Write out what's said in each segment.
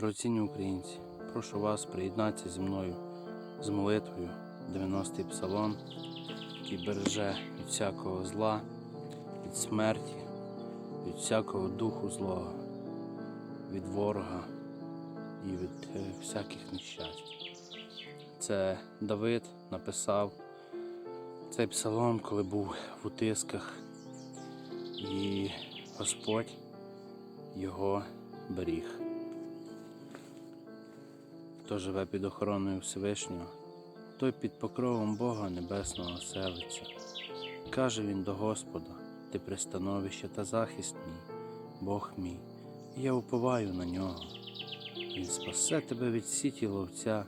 Дорогоцінні українці, прошу вас приєднатися зі мною з молитвою 90-й псалом, який береже від всякого зла, від смерті, від всякого духу злого, від ворога і від е, всяких нещасть. Це Давид написав цей псалом, коли був в утисках, і Господь його беріг. Хто живе під охороною Всевишнього, той під покровом Бога Небесного селиться. Каже він до Господа, ти пристановище та захист мій, Бог мій, і я уповаю на нього. Він спасе тебе від сіті ловця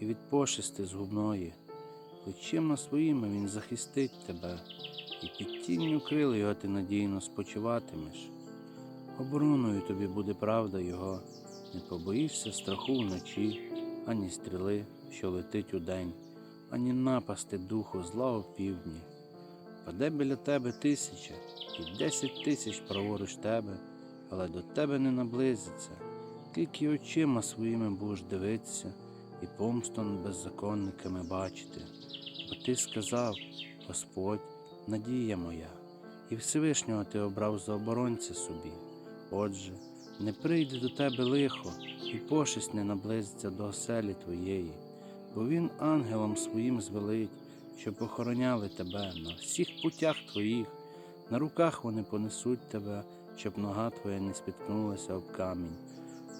і від пошисти згубної. Плечима своїми він захистить тебе, і під тінню крил його ти надійно спочиватимеш. Обороною тобі буде правда Його, не побоїшся страху вночі, ані стріли, що летить удень, ані напасти духу зла у півдні. Паде біля тебе тисяча, і десять тисяч праворуч тебе, але до тебе не наблизиться, тільки очима своїми будеш дивитися і помсту над беззаконниками бачити. Бо ти сказав, Господь, надія моя, і Всевишнього ти обрав за оборонця собі. Отже, не прийде до тебе лихо, і пошесть не наблизиться до оселі твоєї, бо він ангелом своїм звелить, щоб охороняли тебе на всіх путях твоїх, на руках вони понесуть тебе, щоб нога твоя не спіткнулася об камінь.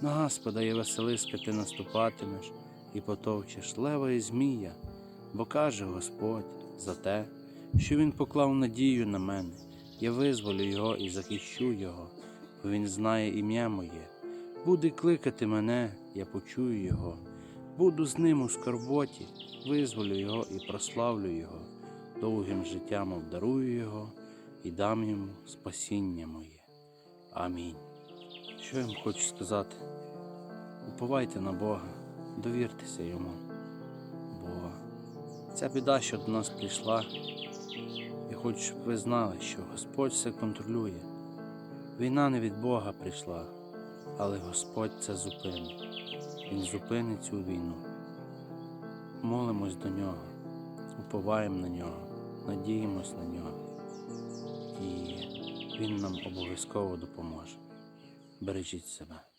На Господа і Василиска ти наступатимеш і потовчеш лева і змія, бо каже Господь за те, що він поклав надію на мене, я визволю його і захищу його він знає ім'я моє. Буде кликати мене, я почую його. Буду з ним у скорботі, визволю його і прославлю його, довгим життям обдарую його і дам йому спасіння моє. Амінь. Що я вам хочу сказати? Уповайте на Бога, довіртеся йому, бо ця біда, що до нас прийшла, я хочу, щоб ви знали, що Господь все контролює. Війна не від Бога прийшла, але Господь це зупинить. Він зупинить цю війну. Молимось до нього, уповаємо на нього, надіємось на нього, і Він нам обов'язково допоможе. Бережіть себе.